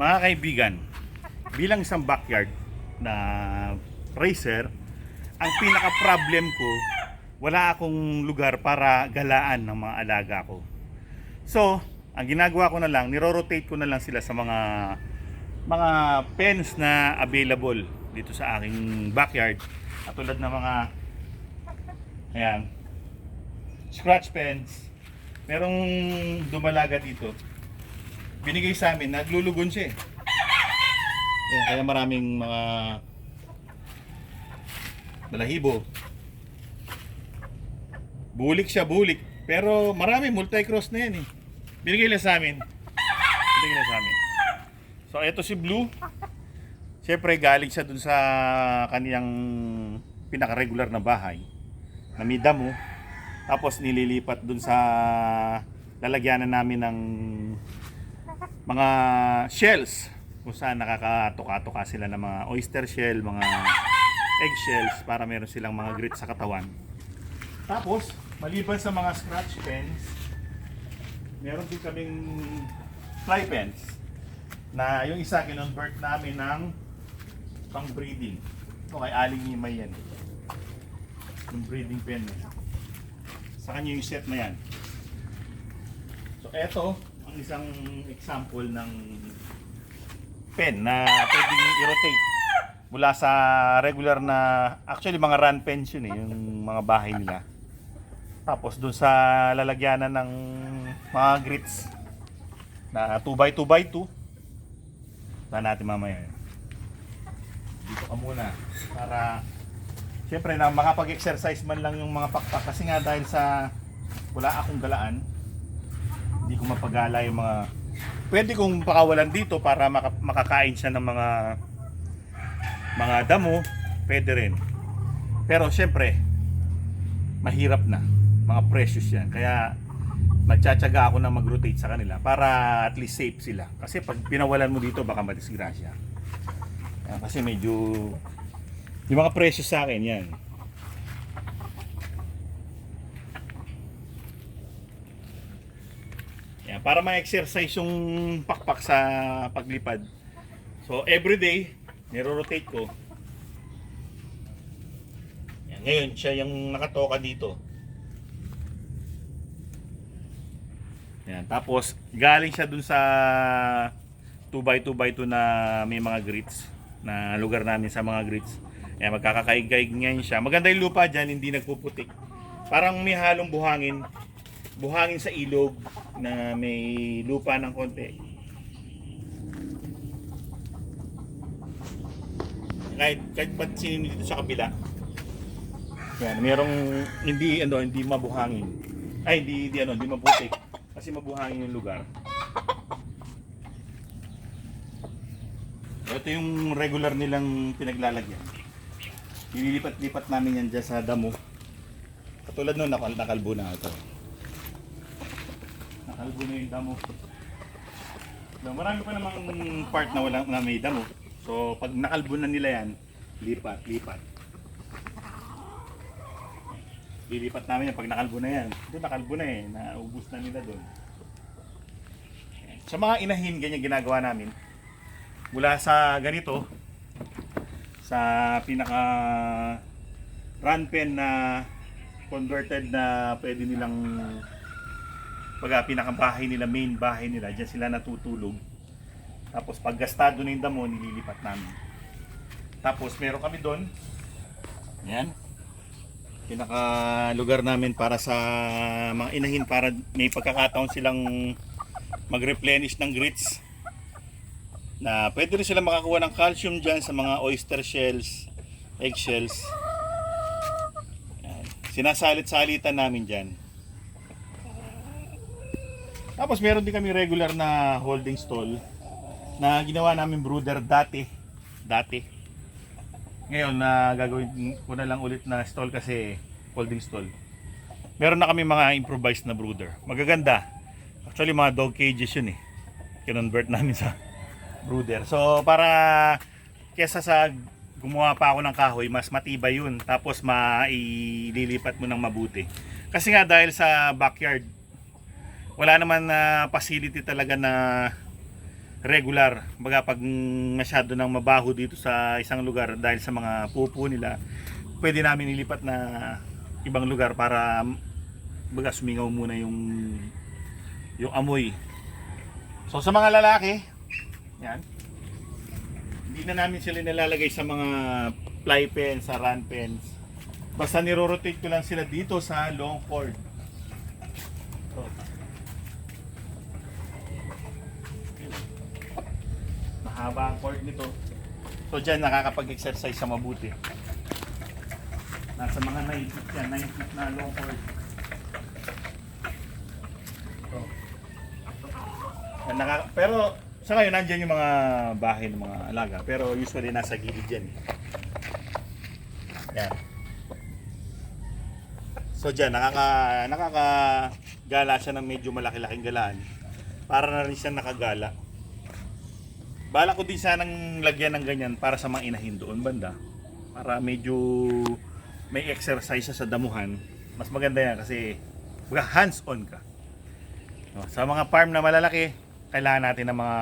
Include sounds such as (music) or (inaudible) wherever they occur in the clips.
Mga kaibigan, bilang isang backyard na racer, ang pinaka-problem ko, wala akong lugar para galaan ng mga alaga ko. So, ang ginagawa ko na lang, niro-rotate ko na lang sila sa mga mga pens na available dito sa aking backyard. Katulad ng mga ayan, scratch pens. Merong dumalaga dito. Binigay sa amin, naglulugon siya eh. Ayan, kaya maraming mga balahibo. Bulik siya, bulik. Pero marami, multi-cross na yan eh. Binigay lang sa amin. Binigay lang sa amin. So, ito si Blue. Siyempre, galing siya dun sa kaniyang pinaka-regular na bahay. Na may damo. Tapos nililipat dun sa lalagyanan namin ng mga shells kung saan nakakatuka-tuka sila ng mga oyster shell, mga eggshells para meron silang mga grit sa katawan. Tapos, maliban sa mga scratch pens, meron din kaming fly pens na yung isa kinonvert namin ng pang breeding. Ito kay Aling Himay yan. Yung breeding pen. eh. Sa kanya yung set na yan. So, eto ang isang example ng pen na pwedeng i-rotate mula sa regular na actually mga run pens yun eh, yung mga bahay nila. Tapos dun sa lalagyanan ng mga grits na 2x2x2 na natin mamaya. Dito ka muna para Siyempre na makapag-exercise man lang yung mga pakpak kasi nga dahil sa wala akong galaan hindi ko mapagala yung mga pwede kong pakawalan dito para maka- makakain siya ng mga mga damo pwede rin. Pero siyempre mahirap na. Mga precious yan. Kaya nagtsatsaga ako na mag-rotate sa kanila para at least safe sila. Kasi pag pinawalan mo dito baka madisgrasya. Kasi medyo yung mga precious sa akin yan para ma-exercise yung pakpak sa paglipad. So, everyday, niro-rotate ko. Yan, ngayon, siya yung nakatoka dito. Yan, tapos, galing siya dun sa 2x2x2 na may mga grits na lugar namin sa mga grits. Yan, magkakakaig-kaig ngayon siya. Maganda yung lupa dyan, hindi nagpuputik. Parang may halong buhangin buhangin sa ilog na may lupa ng konti. Kahit, kahit pansinin dito sa kabila. Yan, merong hindi ano, hindi mabuhangin. Ay, hindi, hindi ano, hindi mabutik. Kasi mabuhangin yung lugar. Ito yung regular nilang pinaglalagyan. Nililipat-lipat namin yan dyan sa damo. Katulad nun, nakal nakalbo na ito. Nakalbo na yung damo. So, marami pa namang part na walang na may damo. So, pag nakalbo na nila yan, lipat, lipat. Lilipat namin yan pag nakalbo na yan. Doon nakalbo na eh, naubos na nila doon. Sa mga inahin, ganyan ginagawa namin. Mula sa ganito, sa pinaka run pen na converted na pwede nilang pag pinakabahay nila, main bahay nila, dyan sila natutulog. Tapos pag gastado na yung damo, nililipat namin. Tapos meron kami doon, yan, pinaka lugar namin para sa mga inahin para may pagkakataon silang mag-replenish ng grits na pwede rin sila makakuha ng calcium dyan sa mga oyster shells, egg shells. Yan. Sinasalit-salitan namin dyan. Tapos meron din kami regular na holding stall na ginawa namin brooder dati. Dati. Ngayon na gagawin ko na lang ulit na stall kasi holding stall. Meron na kami mga improvised na brooder. Magaganda. Actually mga dog cages yun eh. Kinonvert namin sa brooder. So para kesa sa gumawa pa ako ng kahoy, mas matibay yun. Tapos maililipat mo ng mabuti. Kasi nga dahil sa backyard, wala naman na facility talaga na regular. Baga pag masyado nang mabaho dito sa isang lugar dahil sa mga pupo nila, pwede namin ilipat na ibang lugar para baga sumingaw muna yung yung amoy. So sa mga lalaki, yan. Hindi na namin sila nilalagay sa mga fly pens, sa run pens. Basta niro-rotate ko lang sila dito sa long cord. So, mahaba ang cord nito. So dyan nakakapag-exercise sa mabuti. Nasa mga 9 feet yan, 9 feet na long cord. So, naka- pero sa ngayon nandyan yung mga bahay ng mga alaga. Pero usually nasa gilid yan. eh. Yan. So dyan, nakaka, nakakagala siya ng medyo malaki-laking galaan. Para na rin siya nakagala. Bala ko din sanang lagyan ng ganyan para sa mga inahin doon banda. Para medyo may exercise sa damuhan. Mas maganda yan kasi hands-on ka. Sa mga farm na malalaki, kailangan natin ng mga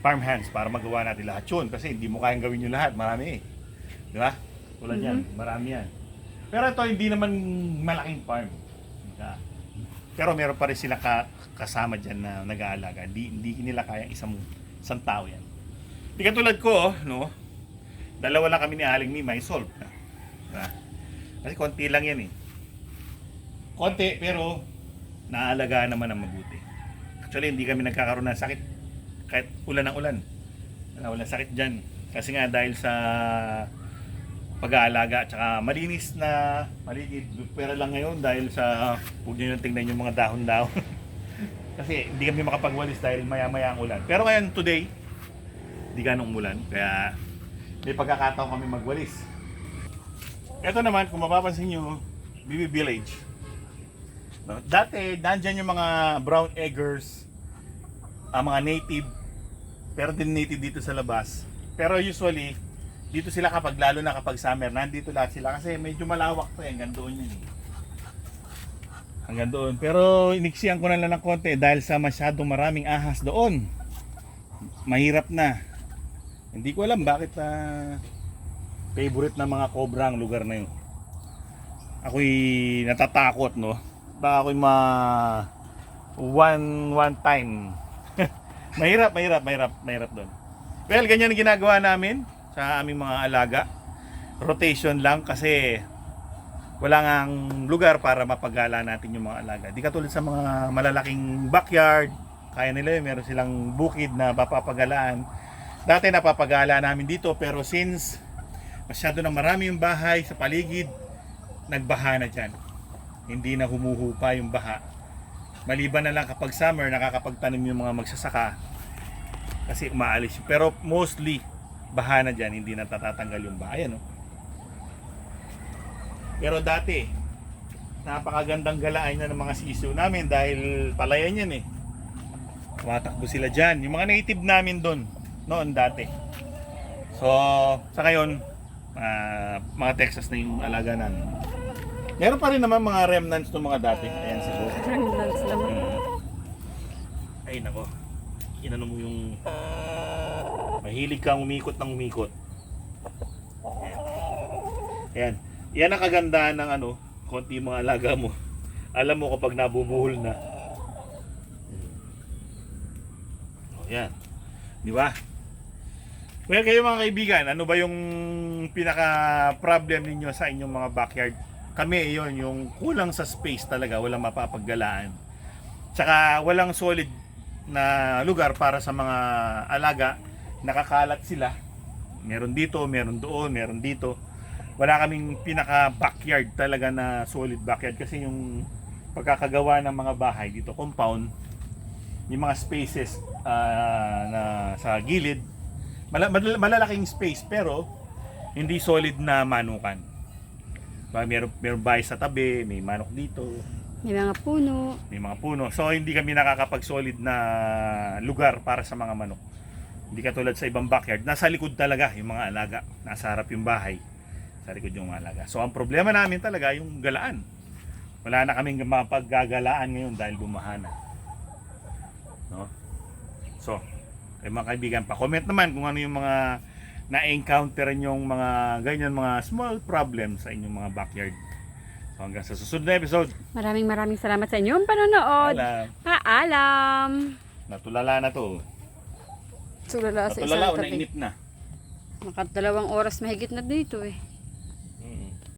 farm hands para magawa natin lahat yun. Kasi hindi mo kayang gawin yung lahat. Marami eh. Di ba? Tulad yan. Marami yan. Pero ito hindi naman malaking farm. Pero meron pa rin sila ka, kasama dyan na nag-aalaga. Hindi, hindi nila kayang isang, isang tao yan. Di katulad ko, no? Dalawa lang kami ni Aling Mima, may solve na. Diba? Kasi konti lang yan eh. Konti, pero naalagaan naman ng mabuti. Actually, hindi kami nagkakaroon ng sakit kahit ulan ng ulan. Wala, wala sakit dyan. Kasi nga dahil sa pag-aalaga at saka malinis na maligid. Pero lang ngayon dahil sa huwag nyo nang tingnan yung mga dahon-dahon. (laughs) Kasi hindi kami makapagwalis dahil maya-maya ang ulan. Pero ngayon today, hindi ganong umulan. Kaya may pagkakataon kami magwalis. Ito naman, kung mapapansin nyo, BB Village. No? Dati, nandyan yung mga brown eggers, ang mga native, pero din native dito sa labas. Pero usually, dito sila kapag lalo na kapag summer, nandito lahat sila kasi medyo malawak to eh, hanggang doon yun. eh. Hanggang doon. Pero iniksiyan ko na lang ng konti dahil sa masyadong maraming ahas doon. Mahirap na. Hindi ko alam bakit ah, favorite ng mga cobra ang lugar na yun. Ako'y natatakot, no? Baka ako'y ma one one time. (laughs) mahirap, mahirap, mahirap, mahirap doon. Well, ganyan ang ginagawa namin sa aming mga alaga. Rotation lang kasi wala ngang lugar para mapagala natin yung mga alaga. Di katulad sa mga malalaking backyard, kaya nila yun, meron silang bukid na mapapagalaan. Dati napapagala namin dito pero since masyado na marami yung bahay sa paligid, nagbaha na dyan. Hindi na humuhupa yung baha. Maliban na lang kapag summer, nakakapagtanim yung mga magsasaka kasi umaalis. Pero mostly, baha na dyan, hindi na tatatanggal yung baha. Ayan, no? Pero dati, napakagandang galaan na ng mga sisiw namin dahil palayan yan eh. Tumatakbo sila dyan. Yung mga native namin doon, noon dati. So, sa ngayon, ah, mga Texas na yung alaga namin. Meron pa rin naman mga remnants ng mga dati. Ayan sa buhok. Remnants naman. Mm. Ay nako. Inano mo yung mahilig kang umikot ng umikot. Ayan. Ayan. Yan ang kagandahan ng ano, konti mga alaga mo. Alam mo kapag nabubuhol na. Oh, yan. Di ba? Well, kayo mga kaibigan, ano ba yung pinaka problem ninyo sa inyong mga backyard? Kami, yon yung kulang sa space talaga, walang mapapaggalaan. Tsaka walang solid na lugar para sa mga alaga. Nakakalat sila. Meron dito, meron doon, meron dito. Wala kaming pinaka backyard talaga na solid backyard kasi yung pagkakagawa ng mga bahay dito, compound, yung mga spaces ah, na sa gilid, mala- mal- malalaking space pero hindi solid na manukan. Meron, meron bahay sa tabi, may manok dito, May mga puno. may mga puno. So hindi kami nakakapag-solid na lugar para sa mga manok. Hindi katulad sa ibang backyard. Nasa likod talaga yung mga alaga. Nasa harap yung bahay. Sa likod yung alaga. So ang problema namin talaga yung galaan. Wala na kaming mapaggagalaan ngayon dahil bumaha na. No? So, Kaya mga kaibigan, pa-comment naman kung ano yung mga na-encounter nyong mga ganyan mga small problems sa inyong mga backyard. So hanggang sa susunod na episode. Maraming maraming salamat sa inyong panonood. Alam, Paalam! natulala na to. Sulala sa Natulala o isang tabi. nainip na. Nakadalawang oras mahigit na dito eh.